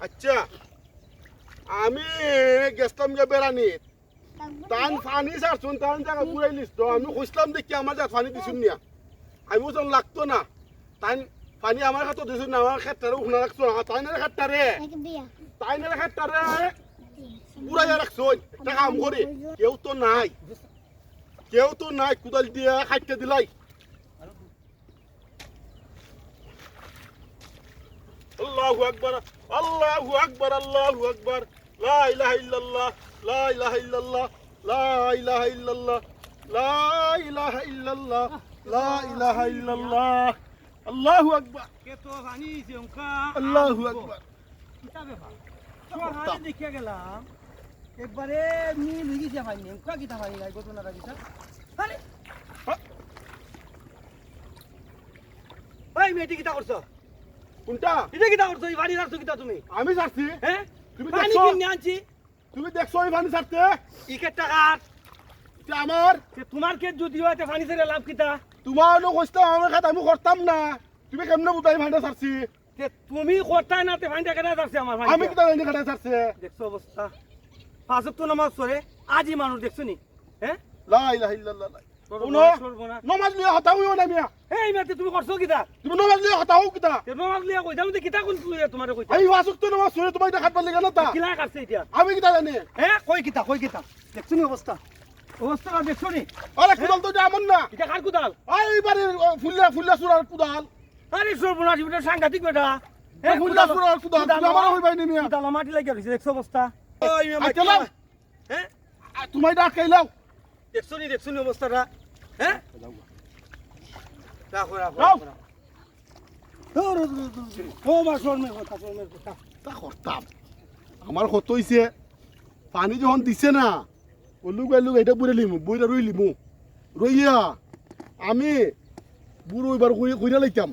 আচ্ছা আমি গেছিলাম যে বেড়ানি তান পানি ছাড়ছুন তান জায়গা ঘুরাই আমি খুঁজলাম দেখি আমার যা পানি দিছুন নিয়া। আমি বুঝলাম লাগতো না। তাই পানি আমার খাতো দিছুন না আমার ক্ষেত্রে উঠনা রাখছো না। তাই না ক্ষেত্রে তাই না ক্ষেত্রে ঘুরাইয়া রাখছো একটা কাম করি কেউ নাই। কেউ নাই, কোদাল দিয়ে খাইতে দিলাই। আল্লাহু আকবার আল্লাহু আকবার আল্লাহু আকবার। লা ইলাহা ইল্লাল্লাহ লা ইলাহা ইল্লাল্লাহ লা ইলাহা ইল্লাল্লাহ লা ইলাহা ইল্লাল্লাহ লা ইলাহা ইল্লাল্লাহ। আল্লাহু আকবার। কে তো পানি দিছে উনকা আল্লাহু আকবার। কিতা ব্যাপার? তোর হাতে দেখে গেলাম একবারে মিল হয়ে গেছে পানি উনকা কিতা পানি নাই ঘটনাটা কিতা? আরে! ওই মেয়েটি কিতা করছ? কোনটা? এটা কিতা করছ? এই বাড়ি রাখছো কিতা তুমি? আমি ছাড়ছি হ্যাঁ তুমি পানি কিনে আনছি। তুমি দেখছ এই পানি ছাড়তে? ইকের টাকার যে আমার। তোমার কে যদি হয় পানি ছেড়ে লাভ কিতা? তোমার লোক হইতাম আমার খাত আমি করতাম না। তুমি কেমনে বুঝাই ভান্ডা ছাড়ছি? তুমি করতাই না তে পানিটা কেনা যাচ্ছে আমার আমি কিতা জানি খাটা ছাড়ছে? দেখছ অবস্থা। পাঁচক তো নামাজ পড়ে আজই মানুষ দেখছ নি? হ্যাঁ লা ইলাহা ইল্লাল্লাহ। নমাজ লিয়া হতা হইও না মিয়া। এই মেয়েতে তুমি করছ কিতা? তুমি নমাজ লিয়া হতা হও কিতা? নমাজ লিয়া কইতাম যে কিতা কোন লইয়া তোমারে কইতা এই ওয়াসুক তো নমাজ শুনে তোমার দেখাত পারলি তা। কিলা কাটছে এতিয়া। আমি কিতা জানি? হ্যাঁ কই কিতা কই কিতা। দেখছ নি অবস্থা অবস্থা দেখছ নি? আরে কুদাল তো যেমন না। এটা কার কুদাল? এইবারে ফুল্লা ফুল্লা সুরার কুদাল। আরে সর্বনাশ এটা সাংঘাতিক বেটা। এই ফুল্লা সুরার কুদাল আমার হইবাই নি মিয়া। কুদাল মাটি লাগিয়া রইছে দেখছ অবস্থা ওই মেয়ে মাটি। হ্যাঁ তুমি ডাক খাইলাও দেখছ নি দেখছ নি অবস্থাটা হ্যাঁ রাখো রাখো আমার কত হইছে পানি যখন দিছে না ওলুক এলুক এটা বুড়ে লিমু বইটা রই লিমু। রইয়া আমি বুড়ো এবার কইরা লাইতাম